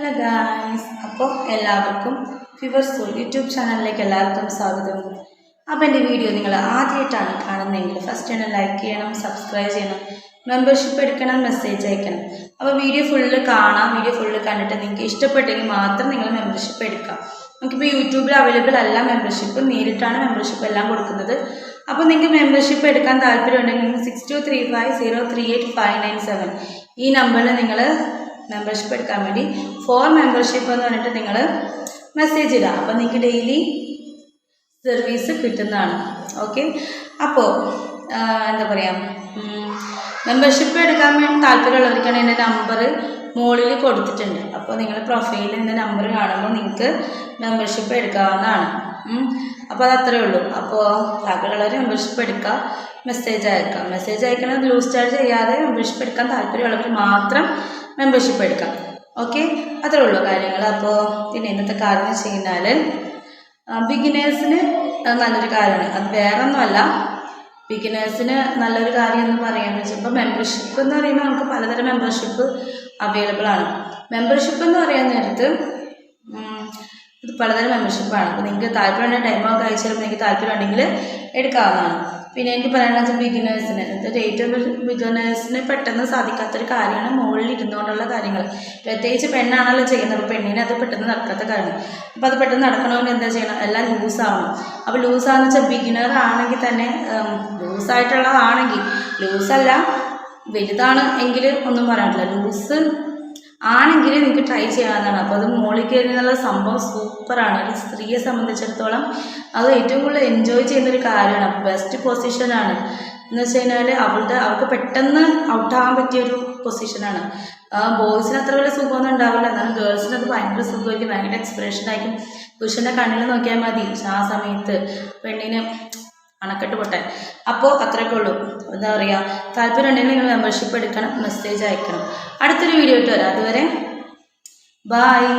Hello guys അപ്പോൾ എല്ലാവർക്കും fever soul YouTube ചാനലിലേക്ക് എല്ലാവർക്കും സ്വാഗതം. അപ്പോൾ എന്റെ വീഡിയോ നിങ്ങൾ ആദ്യമായിട്ടാണ് കാണുന്നതെങ്കിൽ ഫസ്റ്റ് തന്നെ ലൈക്ക് ചെയ്യണം സബ്സ്ക്രൈബ് ചെയ്യണം മെമ്പർഷിപ്പ് എടുക്കണം മെസ്സേജ് അയക്കണം. അപ്പോൾ വീഡിയോ ഫുള്ള് കാണാം വീഡിയോ ഫുള്ള് കണ്ടിട്ട് നിങ്ങൾക്ക് ഇഷ്ടപ്പെട്ടെങ്കിൽ മാത്രം നിങ്ങൾ മെമ്പർഷിപ്പ് എടുക്കാം. നമുക്കിപ്പോൾ യൂട്യൂബിൽ അവൈലബിൾ അല്ല മെമ്പർഷിപ്പ് നേരിട്ടാണ് മെമ്പർഷിപ്പ് എല്ലാം കൊടുക്കുന്നത്. അപ്പോൾ നിങ്ങൾക്ക് മെമ്പർഷിപ്പ് എടുക്കാൻ താല്പര്യമുണ്ടെങ്കിൽ six two three five zero three eight five nine seven ഈ നമ്പറിൽ നിങ്ങൾ മെമ്പർഷിപ്പ് എടുക്കാൻ വേണ്ടി ഫോർ മെമ്പർഷിപ്പ് എന്ന് പറഞ്ഞിട്ട് നിങ്ങൾ മെസ്സേജ് ഇടുക അപ്പോൾ നിങ്ങൾക്ക് ഡെയിലി സർവീസ് കിട്ടുന്നതാണ്. ഓക്കെ അപ്പോൾ എന്താ പറയുക മെമ്പർഷിപ്പ് എടുക്കാൻ വേണ്ടി താല്പര്യമുള്ളവർക്കാണ് എന്റെ നമ്പർ മുകളിൽ കൊടുത്തിട്ടുണ്ട്. അപ്പോൾ നിങ്ങൾ പ്രൊഫൈലിൽ എന്റെ നമ്പർ കാണുമ്പോൾ നിങ്ങൾക്ക് മെമ്പർഷിപ്പ് എടുക്കാവുന്നതാണ്. അപ്പോൾ അത് അത്രയേ ഉള്ളൂ. അപ്പോൾ താല്പര്യമുള്ളവർ മെമ്പർഷിപ്പ് എടുക്കുക മെസ്സേജ് അയക്കുക മെസ്സേജ് അയക്കണത് ലൂസ് ചാർജ് ചെയ്യാതെ മെമ്പർഷിപ്പ് എടുക്കാൻ താല്പര്യമുള്ളവർ മാത്രം മെമ്പർഷിപ്പ് എടുക്കാം. ഓക്കെ അത്രേ ഉള്ളൂ കാര്യങ്ങൾ. അപ്പോൾ പിന്നെ ഇന്നത്തെ കാര്യം എന്ന് വെച്ച് കഴിഞ്ഞാൽ ബിഗിനേഴ്സിന് നല്ലൊരു കാര്യമാണ്. അത് വേറെ ഒന്നുമല്ല ബിഗിനേഴ്സിന് നല്ലൊരു കാര്യം എന്ന് പറയുകയെന്ന് വെച്ചാൽ ഇപ്പോൾ മെമ്പർഷിപ്പ് എന്ന് പറയുമ്പോൾ നമുക്ക് പലതരം മെമ്പർഷിപ്പ് അവൈലബിൾ ആണ്. മെമ്പർഷിപ്പ് എന്ന് പറയാൻ നേരത്ത് ഇത് പലതരം മെമ്പർഷിപ്പാണ് അപ്പോൾ നിങ്ങൾക്ക് താല്പര്യമുണ്ടെങ്കിൽ ടൈമൊക്കെ അയച്ചു തരുമ്പോൾ നിങ്ങൾക്ക് താല്പര്യം ഉണ്ടെങ്കിൽ എടുക്കാവുന്നതാണ്. പിന്നെ എനിക്ക് പറയാനുള്ളത് ബിഗിനേഴ്സിന് ഏറ്റവും ബിഗിനേഴ്സിന് പെട്ടെന്ന് സാധിക്കാത്തൊരു കാര്യമാണ് മുകളിൽ ഇരുന്നുകൊണ്ടുള്ള കാര്യങ്ങൾ. പ്രത്യേകിച്ച് പെണ്ണാണല്ലോ ചെയ്യുന്നത്. അപ്പോൾ പെണ്ണിനെ അത് പെട്ടെന്ന് നടക്കാത്ത കാര്യമാണ്. അപ്പോൾ അത് പെട്ടെന്ന് നടക്കണമെങ്കിൽ എന്താ ചെയ്യണം? എല്ലാം ലൂസാവണം അപ്പോൾ ലൂസാന്ന് വെച്ചാൽ ബിഗിനർ ആണെങ്കിൽ തന്നെ ലൂസായിട്ടുള്ളതാണെങ്കിൽ ലൂസല്ല വലുതാണ് എങ്കിൽ ഒന്നും പറയാനില്ല ലൂസ് ആണെങ്കിൽ നിങ്ങൾക്ക് ട്രൈ ചെയ്യാവുന്നതാണ്. അപ്പോൾ അത് മോളിൽ കയറി എന്നുള്ള സംഭവം സൂപ്പറാണ് ഒരു സ്ത്രീയെ സംബന്ധിച്ചിടത്തോളം അത് ഏറ്റവും കൂടുതൽ എൻജോയ് ചെയ്യുന്ന ഒരു കാര്യമാണ്. ബെസ്റ്റ് പൊസിഷനാണ് എന്ന് വെച്ച് കഴിഞ്ഞാൽ അവളുടെ അവൾക്ക് പെട്ടെന്ന് ഔട്ടാകാൻ പറ്റിയൊരു പൊസിഷനാണ് ബോയ്സിന് അത്ര വലിയ സുഖമൊന്നും ഉണ്ടാവില്ല. എന്നാലും ഗേൾസിന് അത് ഭയങ്കര സുഖമായിരിക്കും. ഭയങ്കര എക്സ്പ്രഷൻ ആയിരിക്കും. പുരുഷന്റെ കണ്ണിൽ നോക്കിയാൽ മതി. ആ സമയത്ത് പെണ്ണിന് അണക്കെട്ട് പൊട്ടാൻ അപ്പോൾ അത്രയൊക്കെ ഉള്ളൂ. എന്താ പറയുക താല്പര്യം ഉണ്ടെങ്കിൽ നിങ്ങൾ മെമ്പർഷിപ്പ് എടുക്കണം മെസ്സേജ് അയക്കണം. അടുത്തൊരു വീഡിയോ ഇട്ട് വരാം. അതുവരെ ബായ്